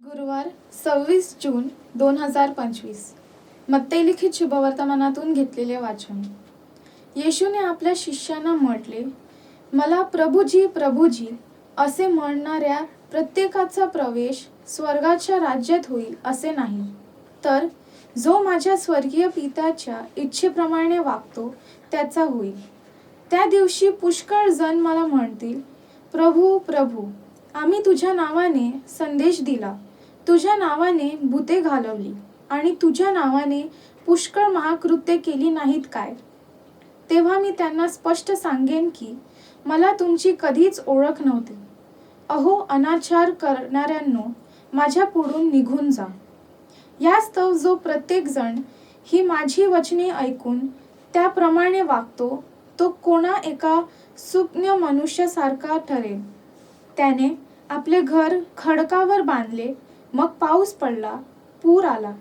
गुरुवार सव्वीस जून दोन हजार पंचवीस. मत्तेलिखित शुभवर्तमानातून घेतलेले वाचन. येशूने आपल्या शिष्यांना म्हटले मला प्रभूजी प्रभूजी असे म्हणणाऱ्या प्रत्येकाचा प्रवेश स्वर्गाच्या राज्यात होईल असे नाही. तर जो माझ्या स्वर्गीय पित्याच्या इच्छेप्रमाणे वागतो त्याचा होईल. त्या दिवशी पुष्कळ जण मला म्हणतील प्रभू प्रभू आम्ही तुझ्या नावाने संदेश दिला. तुझ्या नावाने भूते घालवली आणि तुझ्या नावाने पुष्कळ महाकृत्य केली नाहीत काय? तेव्हा मी त्यांना स्पष्ट सांगेन की मला तुमची कधीच ओळख नव्हती. अहो अनाचार करणाऱ्यांनो माझ्या पुढून निघून जा. यास्तव जो प्रत्येकजण ही माझी वचने ऐकून त्याप्रमाणे वागतो तो कोणा एका सुज्ञ मनुष्यासारखा ठरेल. त्याने आपले घर खडकावर बांधले मग पाऊस पडला पूर आला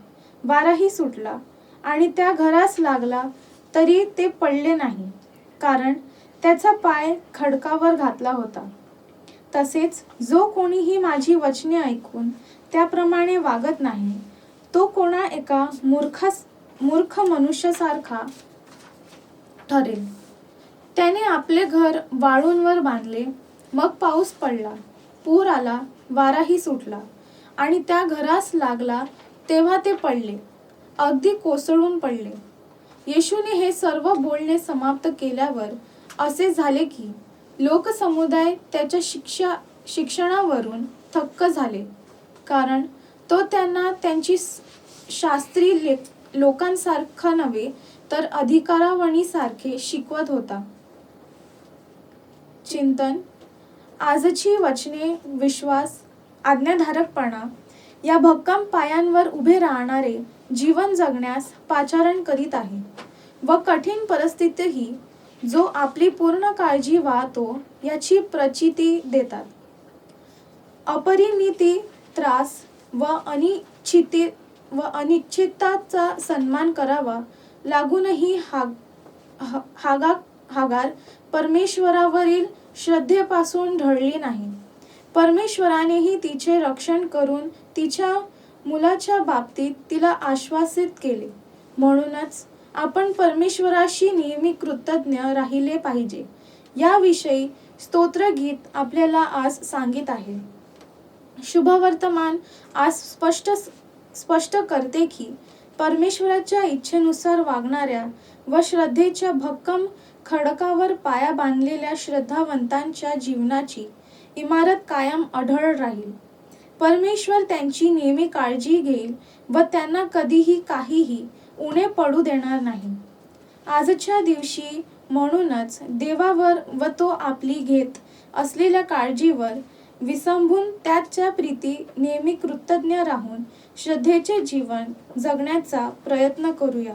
वाराही सुटला आणि त्या घरास लागला तरी ते पडले नाही कारण त्याचा पाय खडकावर घातला होता. तसेच जो कोणीही माझी वचने ऐकून त्याप्रमाणे वागत नाही तो कोणा एका मूर्खास मूर्ख मनुष्यासारखा ठरेल. त्याने आपले घर वाळूंवर बांधले मग पाऊस पडला पूर आला वाराही सुटला. आणि त्या घरास लागला तेव्हा ते पडले. अगदी कोसळून पडले. येशूने हे सर्व बोलणे समाप्त केल्यावर असे झाले की लोकसमुदाय त्याच्या शिक्षा शिक्षणावरून थक्क झाले. कारण तो त्यांना त्यांची शास्त्री ले लोकांसारखा नव्हे तर अधिकारावणीसारखे शिकवत होता. चिंतन. आजची वचने विश्वास आज्ञाधारकपणा या भक्कम पायांवर उभे राहणारे जीवन जगण्यास पाचारण करीत आहे व कठीण परिस्थितीही जो आपली पूर्ण काळजी वाहतो याची प्रचिती देतात. अपरिमिती त्रास व अनिश्चिती व अनिश्चिताचा सन्मान करावा लागूनही हाग हा- हागा हागार परमेश्वरावरील श्रद्धेपासून ढळली नाही. परमेश्वरानेही तिचे रक्षण करून तिच्या मुलाच्या बाबतीत तिला आश्वासित केले. म्हणूनच आपण परमेश्वराशी नेहमी कृतज्ञ राहिले पाहिजे. याविषयी स्तोत्रगीत आपल्याला आज सांगित आहे. शुभवर्तमान आज स्पष्ट स्पष्ट करते की परमेश्वराच्या इच्छेनुसार वागणाऱ्या व श्रद्धेच्या भक्कम खडकावर पाया बांधलेल्या श्रद्धावंतांच्या जीवनाची इमारत कायम अढळ राहील. परमेश्वर त्यांची नेहमी काळजी घेईल व त्यांना कधीही काहीही उणे पडू देणार नाही. आजच्या दिवशी म्हणूनच देवावर व तो आपली घेत असलेल्या काळजीवर विसंबून त्याच्या प्रीती नेहमी कृतज्ञ राहून श्रद्धेचे जीवन जगण्याचा प्रयत्न करूया.